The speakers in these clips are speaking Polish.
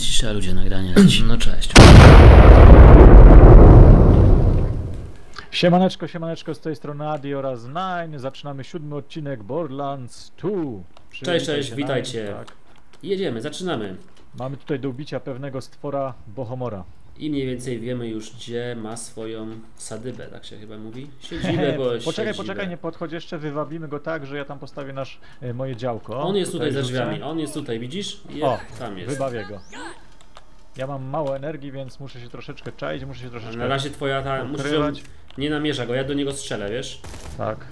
Cisza ludzie, nagranie leci. No cześć. Siemaneczko, siemaneczko, z tej strony Adi oraz Nine. Zaczynamy siódmy odcinek Borderlands 2. Przywitaj cześć, się, witajcie. Nine. Tak. Jedziemy, zaczynamy. Mamy tutaj do ubicia pewnego stwora Bohomora. I mniej więcej wiemy już, gdzie ma swoją sadybę, tak się chyba mówi. Siedzibę, bo poczekaj, siedzibę. poczekaj, nie podchodź jeszcze, wywabimy go tak, że ja tam postawię nasz, e, moje działko. On jest tutaj za rzucę. drzwiami, on jest tutaj, widzisz? Je, O, tam jest. wybawię go. Ja mam mało energii, więc muszę się troszeczkę czaić, muszę się troszeczkę Na razie twoja ta... Musisz ukrywać. nie namierza go, ja do niego strzelę, wiesz? Tak.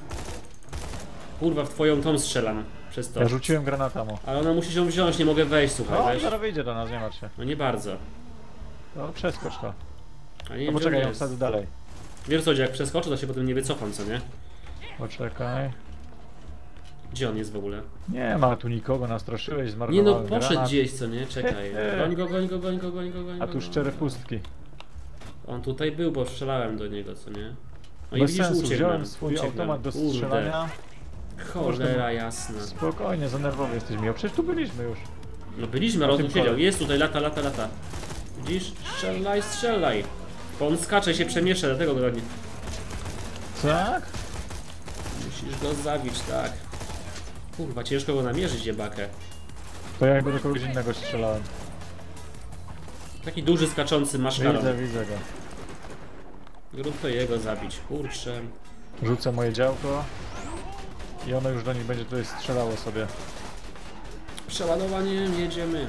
Kurwa, w twoją tą strzelam przez to. Ja rzuciłem granatamo. Ale ona musi ją wziąć, nie mogę wejść, słuchaj, O, wiesz? zaraz wyjdzie do nas, nie martw się. No nie bardzo. No, przeskocz to. A nie No poczekaj, ja wsadzę dalej. Wiesz co, jak przeskoczę, to się potem nie wycofam, co nie? Poczekaj. Gdzie on jest w ogóle? Nie ma tu nikogo, nastraszyłeś, Nie zmarnowałem no, poszedł granat. gdzieś, co nie? Czekaj. Goń go, goń go, goń go, goń go, goń go. A tu szczere goń go. pustki. On tutaj był, bo strzelałem do niego, co nie? No i Bez widzisz, sensu, uciekł wziąłem nam, swój uciekł automat do. Kurde. strzelania. Cholera jasna. Spokojnie, za nerwowy jesteś Miło. Przecież tu byliśmy już. No byliśmy, ale on tym tu siedział. Jest tutaj, lata, lata, lata. Widzisz? Strzelaj, strzelaj. Bo on skacze, się przemiesza, dlatego go nie... Tak? Musisz go zabić, tak. Kurwa, ciężko go namierzyć, jebakę. To ja go do kogoś innego strzelałem. Taki duży, skaczący maszkarą. Widzę, widzę go. Grób to jego zabić, kurczę. Rzucę moje działko. I ono już do nich będzie tutaj strzelało sobie. Przeładowaniem jedziemy.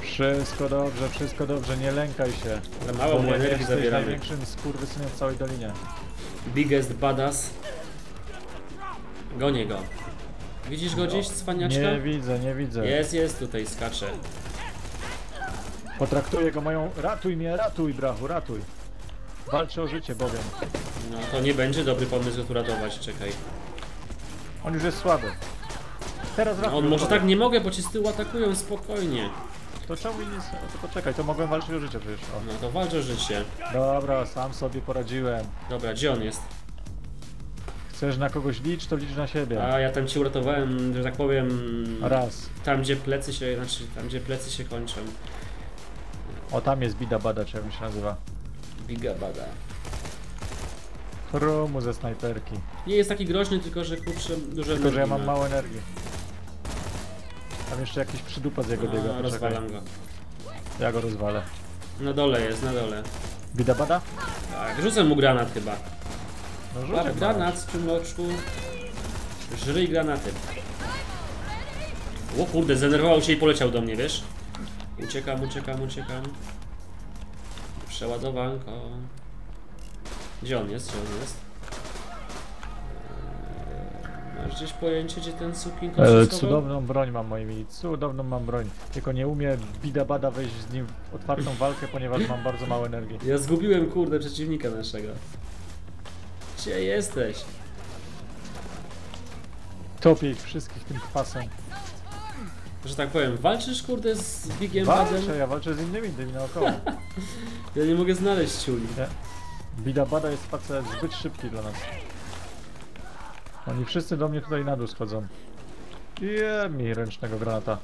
Wszystko dobrze, wszystko dobrze, nie lękaj się. Mało mu energii zabieramy. największym skurwysynem w całej dolinie. Biggest badass. Gonię go. Widzisz go gdzieś, cwaniaczka? Nie widzę, nie widzę. Jest, jest, tutaj skacze. Potraktuję go moją... Ratuj mnie, ratuj, brachu, ratuj. Walczę o życie, bowiem. No to nie będzie dobry pomysł go tu ratować, czekaj. On już jest słaby. Teraz ratuj. On może tak nie mogę, bo ci z tyłu atakują, spokojnie. To czemu. O, to poczekaj, to mogłem walczyć o życie przecież. O. No to walcz o życie. Dobra, sam sobie poradziłem. Dobra, gdzie on jest? Chcesz na kogoś licz, to licz na siebie. A ja tam ci uratowałem, że tak powiem... Raz. Tam gdzie plecy się, znaczy tam gdzie plecy się kończą. O, tam jest bida bada, czy jak on się nazywa. Biga bada. Chromu ze snajperki. Nie jest taki groźny, tylko że kurczę dużo Tylko, że ja mam ma. mało energii. Tam jeszcze jakiś przydupa z jego biega, poczekaj. rozwalam go. Ja go rozwalę. Na dole jest, na dole. Bida bada? Tak, rzucę mu granat chyba. No Łap rzucę granat, czumloczku. Żryj granaty. O kurde, zdenerwował się i poleciał do mnie, wiesz? Uciekam, uciekam, uciekam. Przeładowanko. Gdzie on jest? Gdzie on jest? Gdzieś pojęcie, gdzie ten sukin E, cudowną broń mam moi mili, cudowną mam broń. Tylko nie umie bida bada wejść z nim w otwartą walkę, ponieważ mam bardzo mało energii. Ja zgubiłem, kurde, przeciwnika naszego. Gdzie jesteś? Topię ich wszystkich tym kwasem. Że tak powiem, walczysz, kurde, z Bigiem Badem? Walczę, ja walczę z innymi tymi naokoło. Ja nie mogę znaleźć ciuli. Bida bada jest facet zbyt szybki dla nas. Oni wszyscy do mnie tutaj na dół schodzą. Je mi ręcznego granata.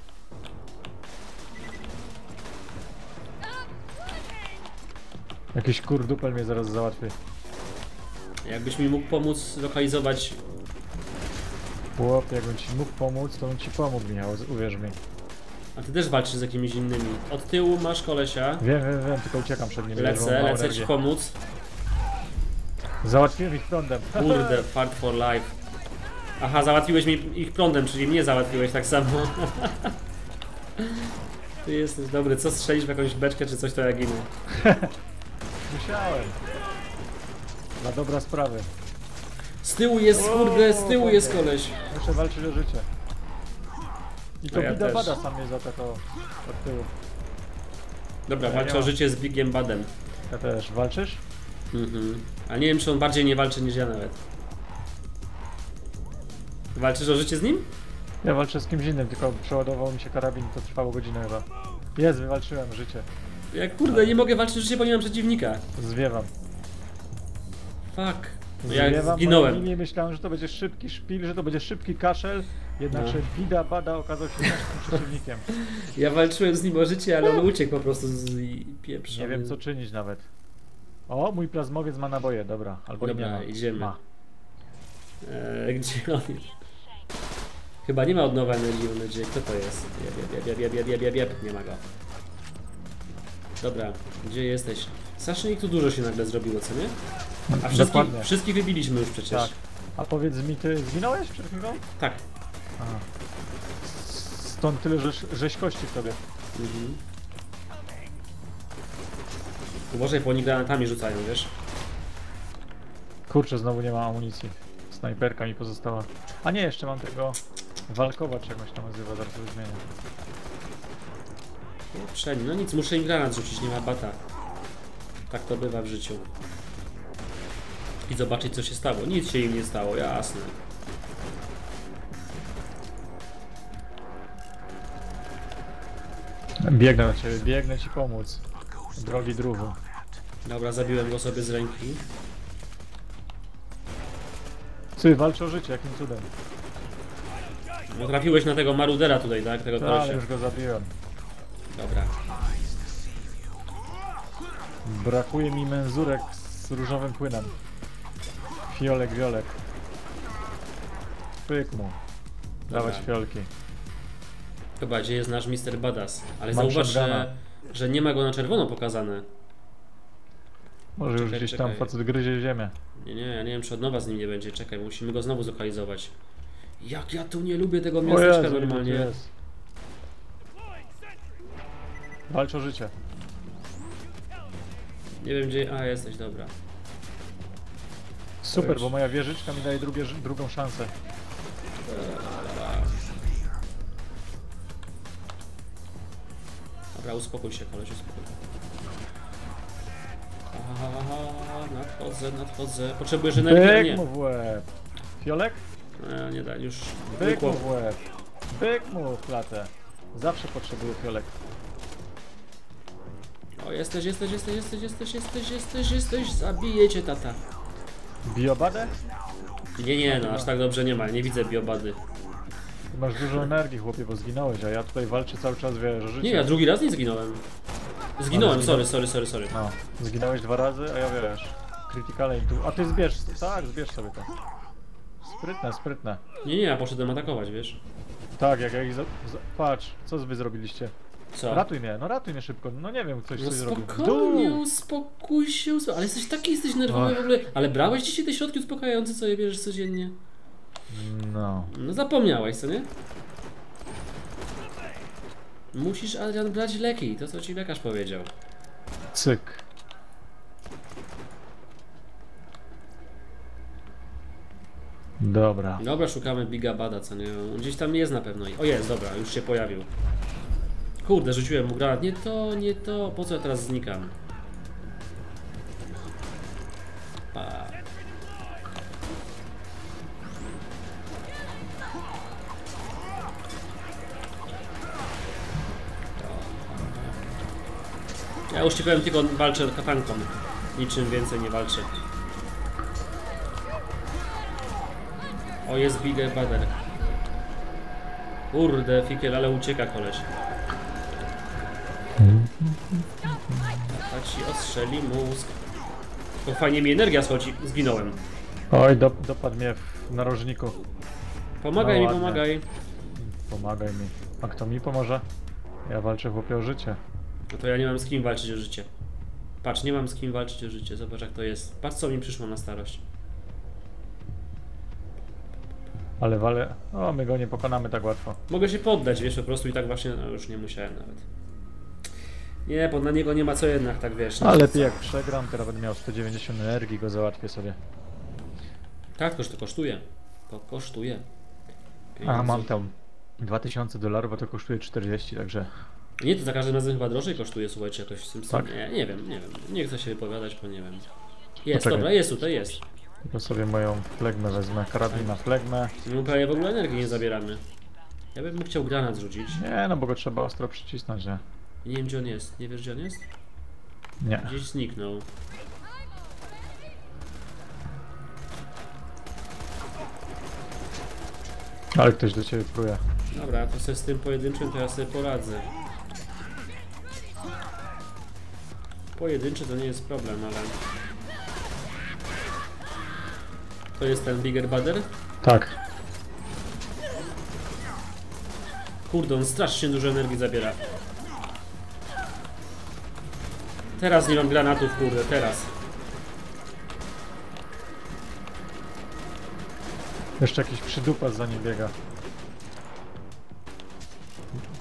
Jakiś kurdupel mnie zaraz załatwi. Jakbyś mi mógł pomóc lokalizować... Chłop, jakbym ci mógł pomóc, to bym ci pomógł, Michał, uwierz mi. A ty też walczysz z jakimiś innymi. Od tyłu masz kolesia. Wiem, wiem, wiem, tylko uciekam przed nim. Lecę, lecę ci pomóc. Załatwiłem ich prądem. Kurde, part for life. Aha, załatwiłeś mi ich prądem, czyli mnie załatwiłeś tak samo. Ty jesteś dobry, co strzelisz w jakąś beczkę czy coś to ja ginę. Musiałem. Dla dobra sprawy. Z tyłu jest, kurde, z tyłu jest koleś. Muszę walczyć o życie. I to No ja bida też. bada sam mnie zaatakował od tyłu. Dobra, Ja walczę nie o mam. życie z Bigiem Badem. Ja też. Walczysz? Mhm. A nie wiem, czy on bardziej nie walczy niż ja nawet. Walczysz o życie z nim? Ja walczę z kimś innym, tylko przeładował mi się karabin, to trwało godzinę chyba. Jest, wywalczyłem życie. Ja kurde, nie mogę walczyć o życie, bo nie mam przeciwnika. Zwiewam. Fuck. Ja Zwiewam zginąłem. moje imię, myślałem, że to będzie szybki szpil, że to będzie szybki kaszel, jednakże No. Bida Bada okazał się naszym przeciwnikiem. Ja walczyłem z nim o życie, ale on uciekł po prostu z i pieprza. Nie wiem co czynić nawet. O, mój plazmowiec ma naboje, dobra. Albo Dobra, nie ma. idziemy. Ma. Eee, gdzie on jest? Chyba nie ma od nowa energii, mam nadzieję. Kto to jest? Jeb, jeb, jeb, jeb, jeb, jeb, jeb. Nie ma go. Dobra, gdzie jesteś? Saszynik tu dużo się nagle zrobiło, co nie? A wszystkich, Dokładnie. wszystkich wybiliśmy już przecież. Tak. A powiedz mi, ty zginąłeś przed chwilą? Tak. Aha. Stąd tyle rzeź, rzeźkości w tobie. Mhm. Uważaj, bo oni granatami rzucają, wiesz? Kurczę, znowu nie ma amunicji. Snajperka mi pozostała. A nie, jeszcze mam tego walkowa czegoś tam nazywa, zaraz to zmienię. Przeni, no nic, muszę im granat rzucić, nie ma bata. Tak to bywa w życiu. I zobaczyć co się stało. Nic się im nie stało, jasne. Biegnę do ciebie, biegnę ci pomóc. Drogi druhu. Dobra, zabiłem go sobie z ręki. Ty, walczy o życie, jakim cudem. No trafiłeś na tego marudera tutaj, tak? Tego Tak, ale już go zabiłem. Dobra. Brakuje mi menzurek z różowym płynem. Fiolek, wiolek. Pyk mu. Dawać Dobra. fiolki. Chyba, gdzie jest nasz Mr. Badass. Ale Mam zauważ, shotguna. że, że nie ma go na czerwono pokazane. Może już Czekaj, gdzieś czekaj. tam facet gryzie ziemię. Nie, nie, ja nie wiem, czy od nowa z nim nie będzie. Czekaj, musimy go znowu zlokalizować. Jak ja tu nie lubię tego miasteczka Jezu, normalnie. jest. Walcz o życie. Nie wiem gdzie. A, jesteś, dobra. Super, bo moja wieżyczka mi daje drugie, drugą szansę. Dobra, uspokój się, koleś, uspokój. Aha, nadchodzę, nadchodzę. Potrzebujesz energii? a Byk Nie. mu w łeb. Fiolek? E, nie da, już Byk mu w łeb. Byk mu w klatę. Zawsze potrzebuję fiolek. O, jesteś, jesteś, jesteś, jesteś, jesteś, jesteś, jesteś, jesteś, zabiję cię, tata. Biobadę? Nie, nie, no aż tak dobrze nie ma, nie widzę biobady. Ty masz dużo energii, chłopie, bo zginąłeś, a ja tutaj walczę cały czas, wiesz, życie. Nie, ja drugi raz nie zginąłem. Zginąłem, Ale sorry, sorry, sorry, sorry. No, zginąłeś dwa razy, a ja wiesz, krytykale i tu. A ty zbierz, tak, zbierz sobie to. Sprytne, sprytne. Nie, nie, ja poszedłem atakować, wiesz? Tak, jak ja ich za... za... Patrz, co wy zrobiliście? Co? Ratuj mnie, no ratuj mnie szybko, no nie wiem, ktoś No coś zrobił. W spokojnie, dół! uspokój się, uspokój. Ale jesteś taki, jesteś nerwowy Och. w ogóle. Ale brałeś dzisiaj te środki uspokajające, co je bierzesz codziennie? No. No zapomniałeś, co nie? Musisz, Adrian, brać leki, to co ci lekarz powiedział. Cyk. Dobra. Dobra, szukamy Biga Bada, co nie? On gdzieś tam jest na pewno. O jest, dobra, już się pojawił. Kurde, rzuciłem mu granat. Nie to, nie to. Po co ja teraz znikam? Pa. Ja już ci powiem, tylko walczę katanką. Niczym więcej nie walczę. O, jest Big Bader. Kurde, Fikiel, ale ucieka koleś. A ci ostrzeli mózg. To fajnie mi energia schodzi. Zginąłem. Oj, do, dopadł mnie w narożniku. Pomagaj No mi, ładnie. pomagaj. Pomagaj mi. A kto mi pomoże? Ja walczę chłopie o życie. No to ja nie mam z kim walczyć o życie. Patrz, nie mam z kim walczyć o życie. Zobacz jak to jest. Patrz co mi przyszło na starość. Ale wale... O, my go nie pokonamy tak łatwo. Mogę się poddać, wiesz, po prostu i tak właśnie, no już nie musiałem nawet. Nie, bo na niego nie ma co jednak, tak wiesz. no. A lepiej jak przegram, teraz będę miał 190 energii, go załatwię sobie. Tak, to, to kosztuje. To kosztuje. A, Pieniądze. mam tam 2000 dolarów, a to kosztuje 40, także... Nie, to za każdym razem chyba drożej kosztuje, słuchajcie, jakoś w tym Tak? Nie, nie wiem, nie wiem. Nie chcę się wypowiadać, bo nie wiem. Jest, Poczekaj. dobra, jest tutaj, jest. Tylko sobie moją flegmę wezmę, karabin na flegmę. No prawie w ogóle energii nie zabieramy. Ja bym mógł chciał granat rzucić. Nie, no bo go trzeba ostro przycisnąć, nie? Nie wiem gdzie on jest. Nie wiesz gdzie on jest? Nie. Gdzieś zniknął. Ale ktoś do ciebie próje. Dobra, to sobie z tym pojedynczym to ja sobie poradzę. Pojedynczy to nie jest problem, ale... To jest ten Bigger Badder? Tak. Kurde, on strasznie dużo energii zabiera. Teraz nie mam granatów, kurde, teraz. Jeszcze jakiś przydupas za nim biega.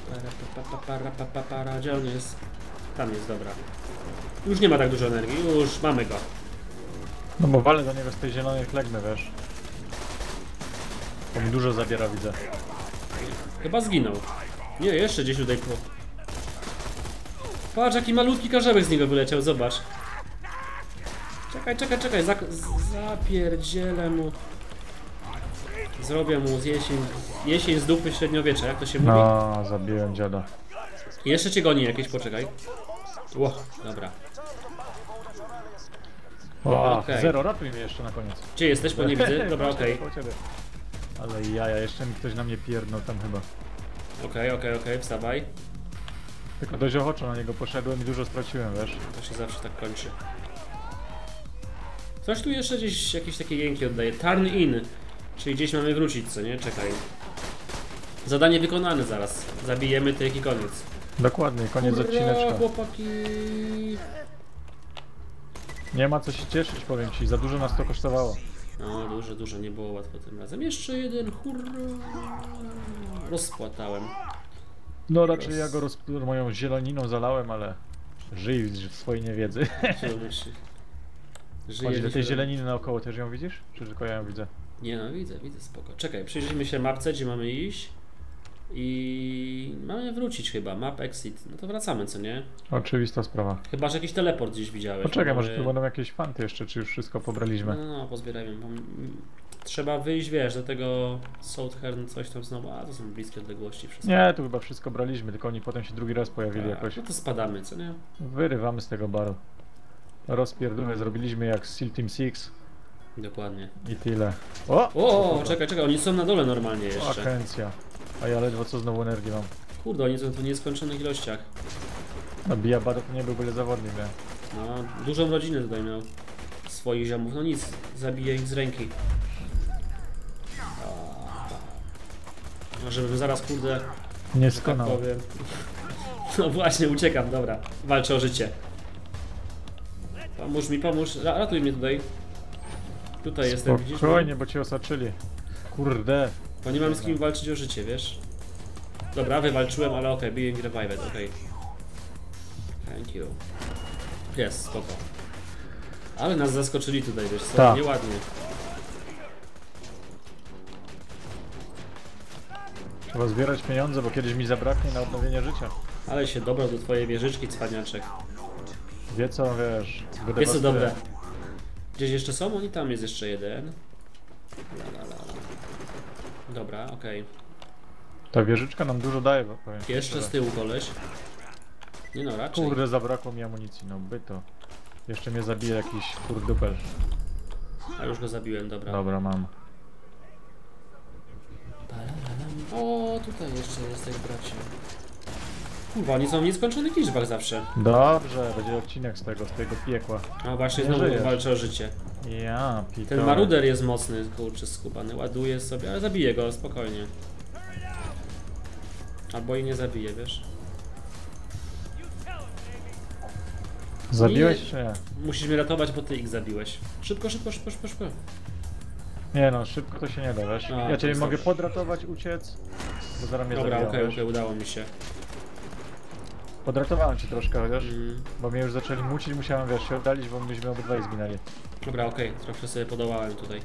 Para, pa, pa, pa, para, pa, pa, para. Gdzie on jest? Tam jest, dobra. Już nie ma tak dużo energii, już mamy go. No bo walę do niego z tej zielonej flegmy, wiesz. Mi dużo zabiera, widzę. Chyba zginął. Nie, jeszcze gdzieś tutaj po... Patrz, jaki malutki karzełek z niego wyleciał, zobacz. Czekaj, czekaj, czekaj, Zak zapierdzielę mu. Zrobię mu z jesień, jesień z dupy średniowiecza, jak to się mówi? No, zabiłem dziada. Jeszcze cię goni jakieś, poczekaj. Ło, dobra. O, Okej. Zero, ratuj mnie jeszcze na koniec. Gdzie jesteś, bo nie widzę? Dobra, okej. Ciebie. Ale jaja, jeszcze mi ktoś na mnie pierdnął tam chyba. Okej, okej, okej, wstawaj. Tylko dość ochoczo na niego poszedłem i dużo straciłem, wiesz. To się zawsze tak kończy. Coś tu jeszcze gdzieś jakieś takie jęki oddaje. Turn in. Czyli gdzieś mamy wrócić, co nie? Czekaj. Zadanie wykonane zaraz. Zabijemy tych i koniec. Dokładnie, koniec Hurra, odcineczka. chłopaki! Nie ma co się cieszyć, powiem ci, za dużo nas to kosztowało. No, dużo, dużo, nie było łatwo tym razem. Jeszcze jeden, hurra! Rozpłatałem. No raczej ja go roz... moją zieloniną zalałem, ale żyj w swojej niewiedzy. Żyje Chodzi do tej zieleniny naokoło, też ją widzisz? Czy tylko ja ją widzę? Nie no, widzę, widzę, spoko. Czekaj, przyjrzyjmy się mapce, gdzie mamy iść. I mamy wrócić chyba, map exit. No to wracamy, co nie? Oczywista sprawa. Chyba, że jakiś teleport gdzieś widziałeś. Poczekaj, może tu będą jakieś fanty jeszcze, czy już wszystko No, pobraliśmy. no, no, pozbierajmy. bo m- Trzeba wyjść, wiesz, do tego Southern, coś tam znowu. A, to są bliskie odległości wszystko. Nie, tu chyba wszystko braliśmy, tylko oni potem się drugi raz pojawili Tak, jakoś. No to spadamy, co nie? Wyrywamy z tego baru. Rozpierdolę zrobiliśmy jak Seal Team 6 Dokładnie. i tyle. O! O, o, czekaj, czekaj, oni są na dole normalnie O, jeszcze. Agencja. A ja ledwo co znowu energii mam. Kurde, oni są w nieskończonych ilościach. No Biabada to nie był byle zawodnik, nie? No, dużą rodzinę tutaj miał. Swoich ziomów. No nic, zabije ich z ręki. A, Żebym zaraz, kurde, Nie tak skonał. powiem. No właśnie, uciekam, dobra. Walczę o życie. Pomóż mi, pomóż. Ra- Ratuj mnie tutaj. Tutaj jestem, widzisz? Spokojnie, bo cię osaczyli. Kurde. Bo nie mam z kim walczyć o życie, wiesz? Dobra, wywalczyłem, ale okej, being revived, okej. Thank you. Jest, spoko. Ale nas zaskoczyli tutaj, wiesz co? Tak. Nieładnie. Trzeba zbierać pieniądze, bo kiedyś mi zabraknie na odnowienie życia. Ale się dobrał do twojej wieżyczki, cwaniaczek. Wie co, wiesz, Jest to dobre. Gdzieś jeszcze są? Oni tam jest jeszcze jeden. La, la, la. Dobra, okej. Ta wieżyczka nam dużo daje, bo powiem ci Jeszcze szczerze. z tyłu koleś. Nie no, raczej. Kurde, zabrakło mi amunicji, no byto. Jeszcze mnie zabije jakiś kurdupel. A już go zabiłem, dobra. Dobra, mam. O, tutaj jeszcze jesteś, bracie. Kurwa, oni są w nieskończonych liczbach zawsze. Dobrze, będzie odcinek z tego, z tego piekła. A właśnie, Nie znowu żyjesz. walczy o życie. Ja, Ten pitole. maruder jest mocny, kurczę, skubany. Ładuje sobie, ale zabije go, spokojnie. Albo i nie zabije, wiesz? Zabiłeś czy nie? Musisz mnie ratować, bo ty ich zabiłeś. Szybko, szybko, szybko, szybko, szybko. Nie no, szybko to się nie da, wiesz? A, ja cię mogę dobrze. podratować, uciec, bo zaraz mnie Dobra, okej, okej, wiesz? udało mi się. Podratowałem cię troszkę, chociaż, Mm, bo mnie już zaczęli mucić, musiałem, wiesz, się oddalić, bo myśmy obydwaj zginęli. dobra, okej, trochę sobie podołałem tutaj.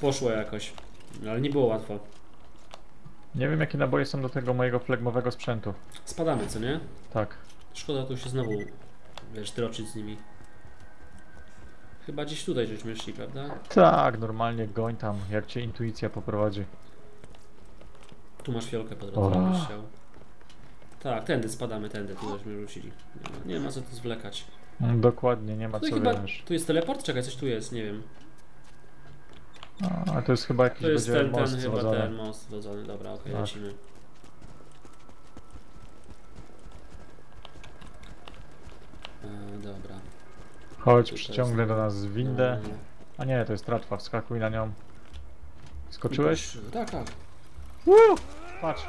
Poszło jakoś. No, ale nie było łatwo. Nie wiem, jakie naboje są do tego mojego flegmowego sprzętu. Spadamy, co nie? Tak. Szkoda tu się znowu, wiesz, droczyć z nimi. Chyba gdzieś tutaj żeśmy szli, prawda? Tak, normalnie goń tam, jak cię intuicja poprowadzi. Tu masz fiolkę po drodze. Tak, tędy spadamy, tędy, tu żeśmy rzucili. Nie ma, nie ma co tu zwlekać. Dokładnie, nie ma Tutaj co chyba, wiesz. tu jest teleport? Czekaj, coś tu jest, nie wiem. A, to jest chyba jakiś To jest ten, ten chyba ten most wodzony. Dobra, okej, Tak. lecimy. E, dobra. Chodź, przyciągnę jest- do nas windę. No, A nie, to jest tratwa, wskakuj na nią. Skoczyłeś? Tak, tak. Woo! Patrz.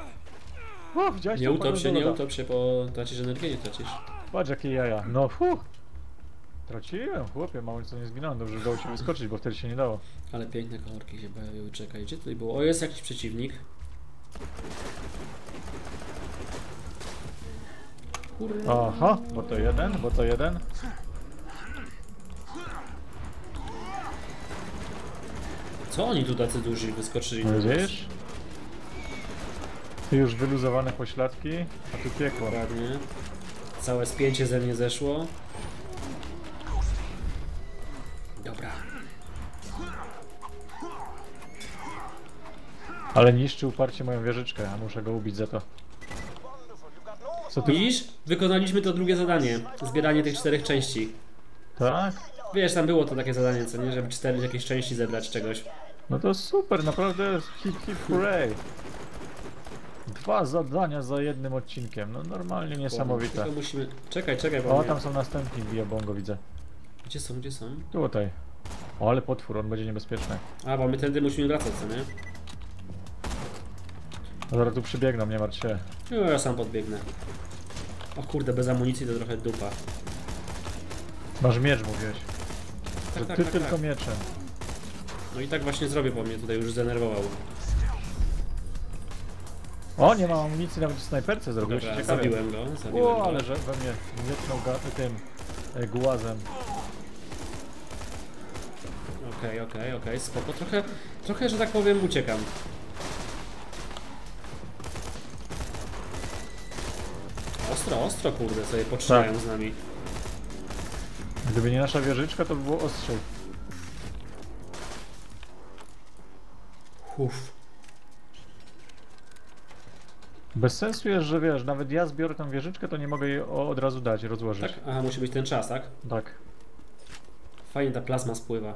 O, widziałeś Nie to? utop się, nie utop się, bo tracisz energię, nie tracisz. Patrz jakie jaja. No fu. Traciłem, chłopie, mało co nie zginąłem. Dobrze, że udało się wyskoczyć, bo wtedy się nie dało. Ale piękne kolorki się pojawiły, czekaj, gdzie tutaj było? O, jest jakiś przeciwnik. Kurwa. Aha, bo to jeden, bo to jeden. Co oni tu tacy duży wyskoczyli? No Widzisz? Już wyluzowane pośladki, a tu piekło. Ładnie. Całe spięcie ze mnie zeszło. Dobra. Ale niszczy uparcie moją wieżyczkę, a muszę go ubić za to. Co ty? Widzisz? Wykonaliśmy to drugie zadanie. Zbieranie tych czterech części. Tak? Wiesz, tam było to takie zadanie, co nie? Żeby cztery jakieś części zebrać czegoś. No to super, naprawdę hip hip hooray. Dwa zadania za jednym odcinkiem, no normalnie niesamowite. Tylko musimy... Czekaj, czekaj, bo O, tam są następni biobongo widzę. Gdzie są, gdzie są? Tutaj. O, ale potwór, on będzie niebezpieczny. A, bo my tędy musimy wracać, co nie? A zaraz tu przybiegną, nie martw się. No, ja sam podbiegnę. O kurde, bez amunicji to trochę dupa. Masz miecz, mówiłeś. Tak, tak, ty tak, tylko tak. mieczem. No i tak właśnie zrobię, bo mnie tutaj już zdenerwował. O, nie mam amunicji nawet w snajperce, zrobiłeś się ciekawie. zabiłem go, zabiłem O, go. ale że we mnie miechnął ga- tym e, głazem. Okej, okej, okej, spoko. Trochę, trochę, że tak powiem, uciekam. Ostro, ostro, kurde, sobie potrzymają Tak. z nami. Gdyby nie nasza wieżyczka, to by było ostrzej. Uff. Bez sensu jest, że wiesz, nawet ja zbiorę tą wieżyczkę, to nie mogę jej od razu dać, rozłożyć. Tak? Aha, musi być ten czas, tak? tak. Fajnie ta plazma spływa.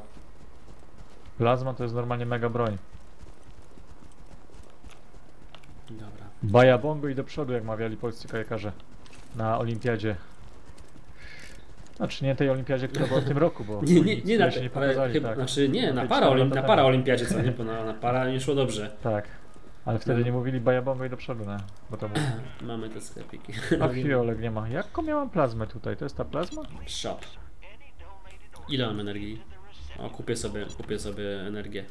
Plazma to jest normalnie mega broń. Dobra. Baja bongo i do przodu, jak mawiali polscy kajakarze na olimpiadzie. Znaczy nie tej olimpiadzie, która była w tym roku, bo Nie, nie, nie na się nie pokazali, chyba, tak. znaczy nie, na, paraolim, na paraolimpiadzie, co nie? Bo na, na para nie szło dobrze. Tak. Ale wtedy No. nie mówili baja bongo i do przodu, ne? Bo to. Mamy te sklepiki. A fiolek nie ma. Jaką miałam plazmę tutaj? To jest ta plazma? Shop. Ile mam energii? O, kupię sobie, kupię sobie energię.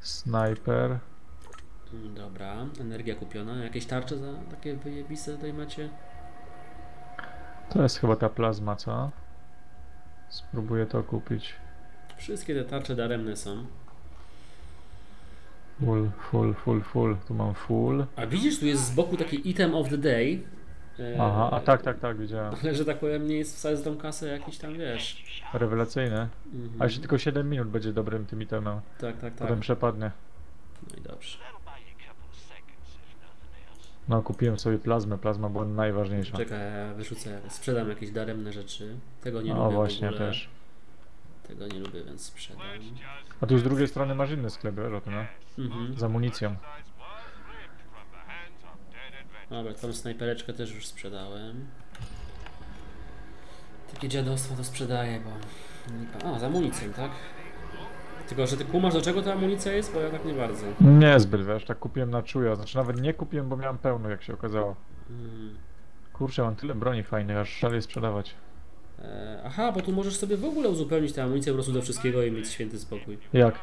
Sniper. Mm, Dobra, energia kupiona. Jakieś tarcze za takie wyjebiste tutaj macie? To jest chyba ta plazma, co? Spróbuję to kupić. Wszystkie te tarcze daremne są. Full, full, full, full. Tu mam full. A widzisz, tu jest z boku taki item of the day. E, Aha, a tak, tak, tak, widziałem. Ale że tak powiem, nie jest wcale z tą kasę jakiś tam, wiesz. Rewelacyjne. Mhm. A jeszcze tylko 7 minut będzie dobrym tym itemem. Tak, tak, tak. Potem przepadnie. No i dobrze. No, kupiłem sobie plazmę. Plazma była najważniejsza. Czekaj, ja wyrzucę, sprzedam jakieś daremne rzeczy. Tego nie No lubię właśnie, w ogóle. też. Tego nie lubię, więc sprzedam. A tu z drugiej strony masz inny sklep, o no? Mhm. Z amunicją. Dobra, tą snajpereczkę też już sprzedałem. Takie dziadostwo to sprzedaję, bo... A, z amunicją, tak? Tylko, że ty kumasz do czego ta amunicja jest? Bo ja tak nie bardzo. Niezbyt, wiesz, tak kupiłem na czuja. Znaczy nawet nie kupiłem, bo miałem pełno, jak się okazało. Mm. Kurczę, mam tyle broni fajnych, aż szaleję sprzedawać. E, aha, bo tu możesz sobie w ogóle uzupełnić tę amunicję po prostu do wszystkiego i mieć święty spokój. Jak?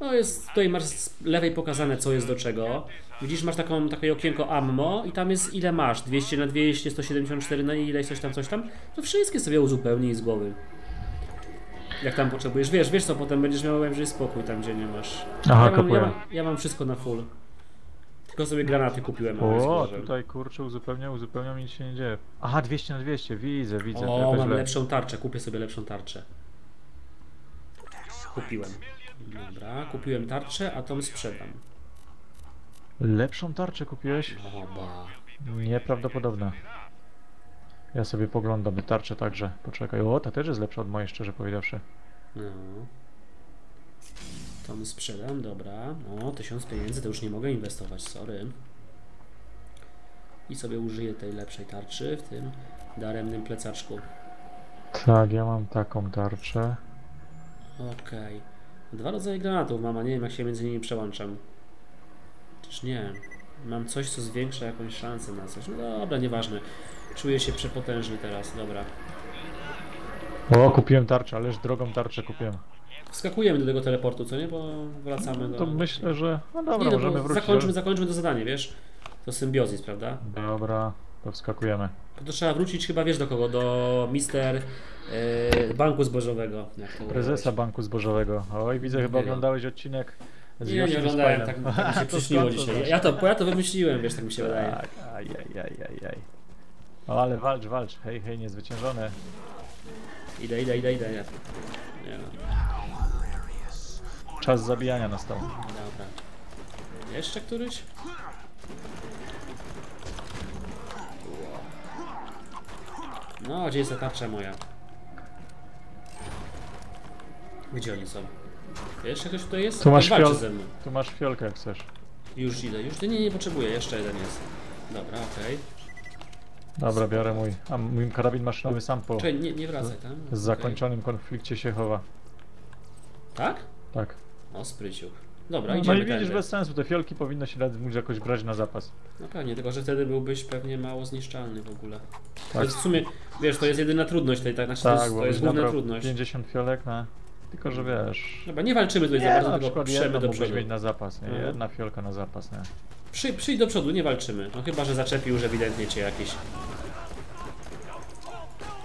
No jest, tutaj masz z lewej pokazane co jest do czego. Widzisz, masz taką, takie okienko ammo i tam jest ile masz, 200 na 200, 174 na ileś, coś tam, coś tam. To wszystkie sobie uzupełnij z głowy. Jak tam potrzebujesz, wiesz, wiesz co, potem będziesz miał że spokój tam, gdzie nie masz. Aha, ja, mam, ja, ja mam wszystko na full. Tylko sobie granaty kupiłem. O, tutaj kurczę, uzupełniam, uzupełniam i nic się nie dzieje. Aha, 200 na 200, widzę, widzę. O, mam lepszą tarczę, kupię sobie lepszą tarczę. Kupiłem. Dobra, kupiłem tarczę, a tą sprzedam. Lepszą tarczę kupiłeś? Oba. Nieprawdopodobne. Ja sobie poglądam tarczę także. Poczekaj. O, ta też jest lepsza od mojej, szczerze powiedziawszy. No. To mu sprzedam, dobra. O, 1000 pieniędzy to już nie mogę inwestować, sorry. I sobie użyję tej lepszej tarczy w tym daremnym plecaczku. Tak, ja mam taką tarczę. Okej. Dwa rodzaje granatów mam, a nie wiem jak się między nimi przełączam. Czyż nie? Mam coś, co zwiększa jakąś szansę na coś. No dobra, nieważne. Czuję się przepotężny teraz, dobra. O, kupiłem tarczę, ależ drogą tarczę kupiłem. Wskakujemy do tego teleportu, co nie? Bo wracamy do... To myślę, że... No dobra, nie, no, możemy wrócić. zakończmy, zakończmy to zadanie, wiesz? To symbiozis, prawda? Dobra, to wskakujemy. To, trzeba wrócić chyba, wiesz do kogo? Do mister e, Banku Zbożowego. Prezesa. Banku Zbożowego. Oj, widzę, chyba no. oglądałeś odcinek z Nie, nie oglądałem, tak, tak mi się przyśniło dzisiaj. Ja to, ja to wymyśliłem, wiesz, tak mi się wydaje. Tak, ajajajajaj. O, ale walcz, walcz. Hej, hej, niezwyciężone. Idę, idę, idę, idę. Nie, nie no, Czas zabijania nastał. dobra. Jeszcze któryś? No, gdzie jest ta tarcza moja? Gdzie oni są? Jeszcze ktoś tutaj jest? Tu masz fiol-. Tu masz fiolkę jak chcesz. Już idę, już nie, nie potrzebuję, jeszcze jeden jest. Dobra, okej. Dobra, biorę mój. A mój karabin maszynowy sam po Czekaj, nie, nie wracaj tam. z zakończonym konflikcie się chowa. Tak? Tak. O, spryciuch. Dobra, No, idziemy i widzisz, tędy. bez sensu. Te fiolki powinno się dać móc jakoś brać na zapas. No pewnie, tylko że wtedy byłbyś pewnie mało zniszczalny w ogóle. To Tak. jest w sumie, wiesz, to jest jedyna trudność tej, tak, znaczy to Tak, jest, bo to jest główna trudność. 50 fiolek na... Tylko, że wiesz... Dobra, nie walczymy tutaj za Nie, bardzo, na tylko przykład przemy do przodu. mieć na zapas, nie? Mhm. Jedna fiolka na zapas, nie? Przy, przyjdź do przodu, nie walczymy. No chyba, że zaczepił już ewidentnie cię jakiś.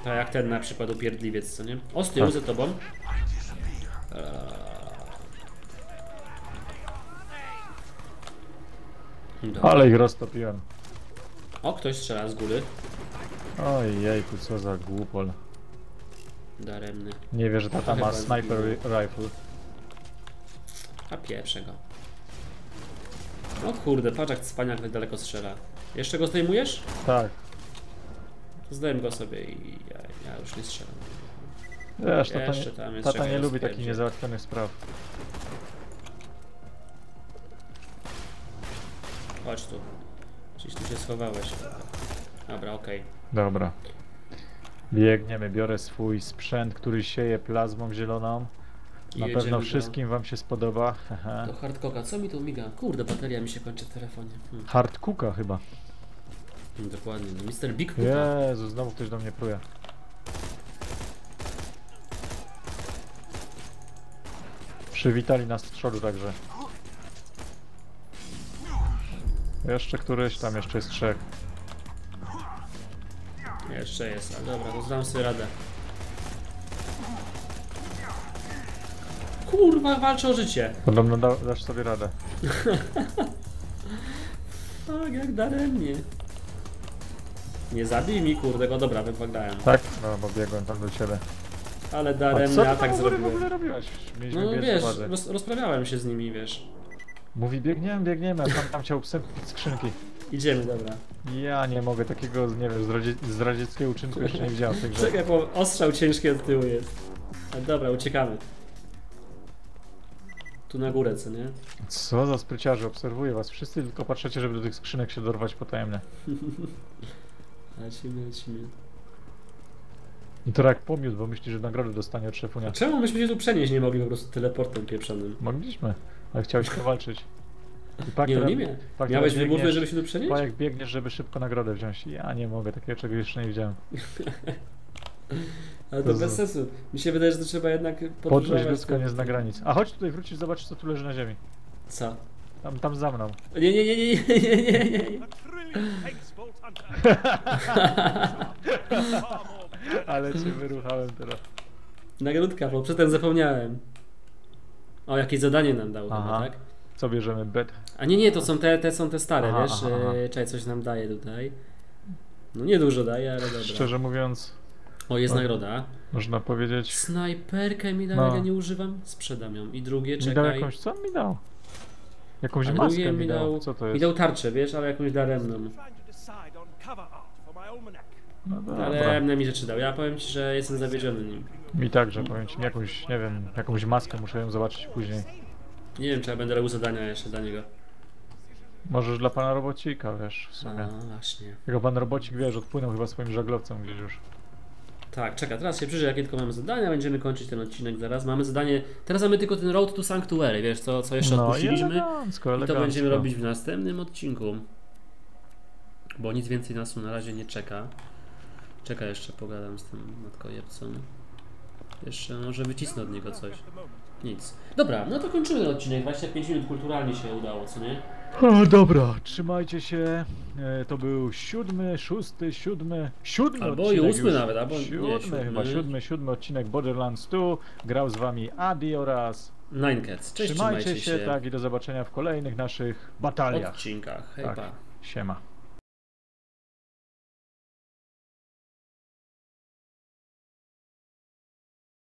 Tak jak ten na przykład upierdliwiec, co nie? O, z tyłu Tak. za tobą. Eee. Dobra. Ale ich roztopiłem. O, ktoś strzela z góry. Oj, jejku, co za głupol. Daremny. Nie wie, że tata ma sniper ri- rifle. A pieprzę go. O kurde, patrz jak cwaniak tak daleko strzela. Jeszcze go zdejmujesz? Tak. To zdejm go sobie i ja, ja już nie strzelam. Wiesz, tata Jeszcze tam jest, tata nie lubi takich niezałatwionych spraw. Chodź tu. Gdzieś tu się schowałeś. Dobra, okej. Dobra. Biegniemy, biorę swój sprzęt, który sieje plazmą zieloną. I Na pewno do- wszystkim wam się spodoba. Haha. Do hardcoka. Co mi tu miga? Kurde, bateria mi się kończy w telefonie. Hmm. Hard cooka chyba. Hmm, dokładnie. No, Mr. Big Cooka. Jezu, znowu ktoś do mnie pruje. Przywitali nas z przodu także. Jeszcze któryś, tam jeszcze jest trzech. Jeszcze jest, ale dobra, to zdam sobie radę. Kurwa, walczę o życie. Podobno da, dasz sobie radę. Tak, jak daremnie. Nie zabij mi, kurde, go dobra, wypagałem. Tak? No, bo biegłem tam do ciebie. Ale A co daremny ty tam atak u góry w zrobiłem. ogóle? Mieliśmy No wiesz, roz, rozprawiałem się z nimi, wiesz. Mówi biegniemy, biegniemy, a tam, tam chciał psem skrzynki. Idziemy, dobra. Ja nie mogę takiego, nie wiem, zdradzie, zdradzieckiego uczynku jeszcze nie widziałem w tej grze. Czekaj, bo ostrzał ciężki od tyłu jest. Ale dobra, uciekamy. Tu na górę, co nie? Co za spryciarze, obserwuję was. Wszyscy tylko patrzycie, żeby do tych skrzynek się dorwać potajemnie. Lecimy, lecimy. I to jak pomiód, bo myśli, że nagrodę dostanie od szefunia. A czemu myśmy się tu przenieść nie mogli po prostu teleportem pieprzonym? Mogliśmy, ale chciałeś powalczyć. I pak Nie no, nie miałem. pak Miałeś biegniesz- żeby się tu przenieść? Pa jak biegniesz, żeby szybko nagrodę wziąć. Ja nie mogę, takiego czegoś jeszcze nie widziałem. Ale to Jezu. bez sensu. Mi się wydaje, że to trzeba jednak Podróż podróżować. ludzka nie zna granic. A chodź tutaj wrócić, zobacz co tu leży na ziemi. Co? Tam, tam za mną. Nie, nie, nie, nie, nie, nie, nie, nie. More Ale cię wyruchałem teraz. Nagródka, bo przedtem zapomniałem. O, jakieś zadanie nam dał chyba, tak? Co bierzemy? Bet? A nie, nie, to są te, te są te stare, Aha, wiesz? aha, aha. Czekaj, coś nam daje tutaj. No nie dużo daje, ale dobra. Szczerze mówiąc, O, jest No. nagroda. można powiedzieć... Snajperkę mi dał, No. ja nie używam. Sprzedam ją. I drugie, Mi dał czekaj. jakąś... Co on mi dał? Jakąś A maskę mi mi dał. dał- Co to Mi jest? dał tarczę, wiesz, ale jakąś daremną. No dobra. Daremne mi rzeczy dał. Ja powiem ci, że jestem zawiedziony nim. Mi także, powiem ci, jakąś, nie wiem, jakąś maskę, muszę ją zobaczyć później. Nie wiem, czy ja będę robił zadania jeszcze dla niego. Możesz dla pana robocika, wiesz, w sumie. A, właśnie. Jego pan robocik, wiesz, odpłynął chyba swoim żaglowcem gdzieś już. Tak, czeka, teraz się przyjrzę, jakie tylko mamy zadania, będziemy kończyć ten odcinek zaraz. Mamy zadanie, teraz mamy tylko ten Road to Sanctuary, wiesz, co, co jeszcze No i odpuściliśmy. elegancko, I elegancko. to będziemy robić w następnym odcinku. Bo nic więcej nas tu na razie nie czeka. Czeka jeszcze, pogadam z tym matkojebcą. Jeszcze może wycisnę od niego coś. Nic. Dobra, no to kończymy ten odcinek. 25 minut kulturalnie się udało, co nie? O, dobra, trzymajcie się. E, to był siódmy, szósty, siódmy, siódmy Albo i odcinek ósmy już. nawet, albo nie, siódmy, siódmy. chyba siódmy, siódmy odcinek Borderlands 2. Grał z wami Adi oraz Nine Cats. Cześć, trzymajcie trzymajcie się, tak i do zobaczenia w kolejnych naszych bataliach. odcinkach. Hej, Tak. pa. Siema.